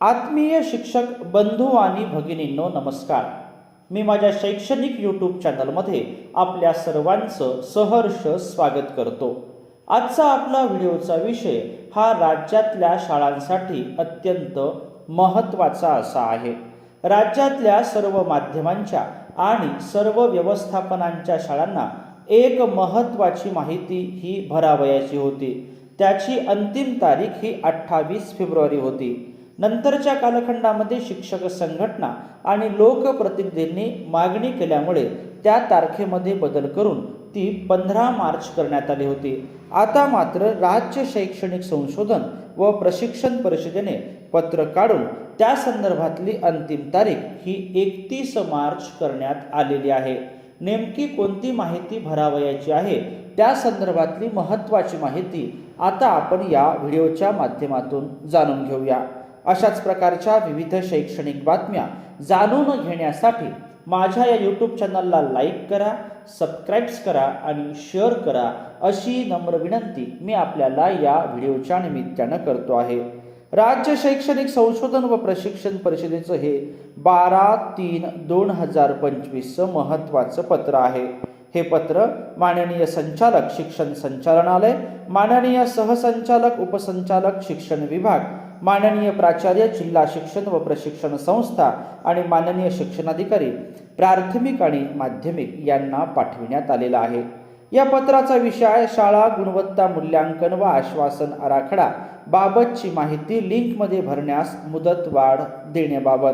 आत्मीय शिक्षक बंधू आणि भगिनींनो नमस्कार. मी माझ्या शैक्षणिक यूट्यूब चॅनलमध्ये आपल्या सर्वांचं सहर्ष स्वागत करतो. आजचा आपला व्हिडिओचा विषय हा राज्यातल्या शाळांसाठी अत्यंत महत्त्वाचा असा आहे. राज्यातल्या सर्व माध्यमांच्या आणि सर्व व्यवस्थापनांच्या शाळांना एक महत्त्वाची माहिती ही भरावयाची होती. त्याची अंतिम तारीख ही अठ्ठावीस फेब्रुवारी होती. नंतरच्या कालखंडामध्ये शिक्षक संघटना आणि लोकप्रतिनिधींनी मागणी केल्यामुळे त्या तारखेमध्ये बदल करून ती पंधरा मार्च करण्यात आली होती. आता मात्र राज्य शैक्षणिक संशोधन व प्रशिक्षण परिषदेने पत्र काढून त्या संदर्भातली अंतिम तारीख ही एकतीस मार्च करण्यात आलेली आहे. नेमकी कोणती माहिती भरावयाची आहे त्या संदर्भातली महत्त्वाची माहिती आता आपण या व्हिडिओच्या माध्यमातून जाणून घेऊया. अशाच प्रकारच्या विविध शैक्षणिक बातम्या जाणून घेण्यासाठी माझ्या या यूट्यूब चॅनलला लाईक करा सबस्क्राईब्स करा आणि शेअर करा अशी नम्र विनंती मी आपल्याला या व्हिडिओच्या निमित्तानं करतो आहे. राज्य शैक्षणिक संशोधन व प्रशिक्षण परिषदेचं हे बारा तीन दोन हजार पंचवीसचं महत्त्वाचं पत्र आहे. हे पत्र माननीय संचालक शिक्षण संचालनालय माननीय सहसंचालक उपसंचालक शिक्षण विभाग माननीय प्राचार्य जिल्हा शिक्षण व प्रशिक्षण संस्था आणि माननीय शिक्षणाधिकारी प्राथमिक आणि माध्यमिक यांना पाठविण्यात आलेला आहे. या पत्राचा विषय शाळा गुणवत्ता मूल्यांकन व आश्वासन आराखडा बाबतची माहिती लिंकमध्ये भरण्यास मुदतवाढ देण्याबाबत.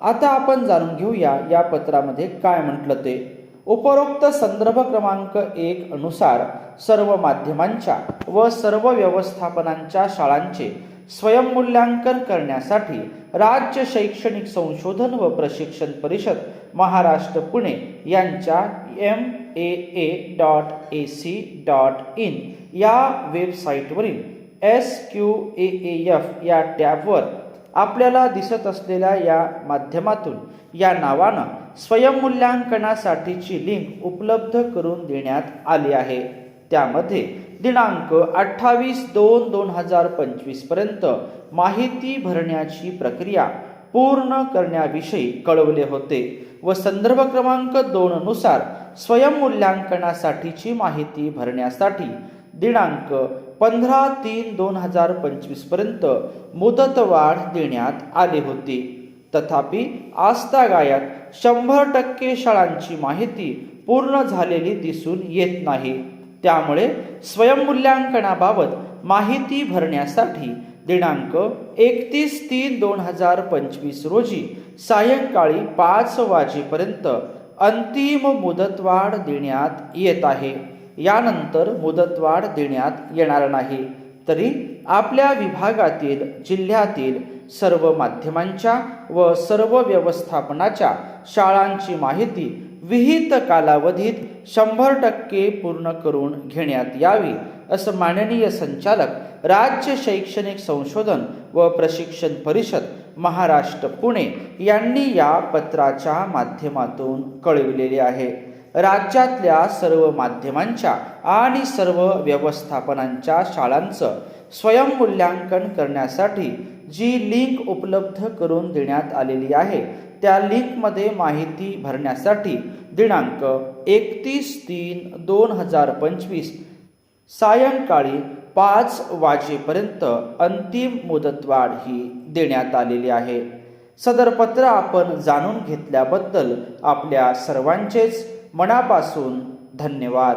आता आपण जाणून घेऊया या पत्रामध्ये काय म्हटलं ते. उपरोक्त संदर्भ क्रमांक एक अनुसार सर्व माध्यमांच्या व सर्व व्यवस्थापनांच्या शाळांचे स्वयंमूल्यांकन करण्यासाठी राज्य शैक्षणिक संशोधन व प्रशिक्षण परिषद महाराष्ट्र पुणे यांच्या M A A dot A C dot in या वेबसाईटवरील एस क्यू ए एफ या टॅबवर आपल्याला दिसत असलेल्या या माध्यमातून या नावानं स्वयंमूल्यांकनासाठीची लिंक उपलब्ध करून देण्यात आली आहे. त्यामध्ये दिनांक अठ्ठावीस दोन दोन हजार पंचवीसपर्यंत माहिती भरण्याची प्रक्रिया पूर्ण करण्याविषयी कळवले होते व संदर्भ क्रमांक दोननुसार स्वयंमूल्यांकनासाठीची माहिती भरण्यासाठी दिनांक पंधरा तीन दोन हजार पंचवीसपर्यंत मुदतवाढ देण्यात आली होती. तथापि आजतागायत शंभर टक्के शाळांची माहिती पूर्ण झालेली दिसून येत नाही. त्यामुळे स्वयंमूल्यांकनाबाबत माहिती भरण्यासाठी दिनांक एकतीस तीन दोन हजार पंचवीस रोजी सायंकाळी पाच वाजेपर्यंत अंतिम मुदतवाढ देण्यात येत आहे. यानंतर मुदतवाढ देण्यात येणार नाही. तरी आपल्या विभागातील जिल्ह्यातील सर्व माध्यमांच्या व सर्व व्यवस्थापनाच्या शाळांची माहिती विहित कालावधीत शंभर टक्के पूर्ण करून घेण्यात यावी असं माननीय संचालक राज्य शैक्षणिक संशोधन व प्रशिक्षण परिषद महाराष्ट्र पुणे यांनी या पत्राच्या माध्यमातून कळविलेले आहे. राज्यातल्या सर्व माध्यमांच्या आणि सर्व व्यवस्थापनांच्या शाळांचं स्वयंमूल्यांकन करण्यासाठी जी लिंक उपलब्ध करून देण्यात आलेली आहे त्या लिंकमध्ये माहिती भरण्यासाठी दिनांक एकतीस तीन दोन हजार पंचवीस सायंकाळी पाच वाजेपर्यंत अंतिम मुदतवाढ ही देण्यात आलेली आहे. सदर पत्र आपण जाणून घेतल्याबद्दल आपल्या सर्वांचेच मनापासून धन्यवाद.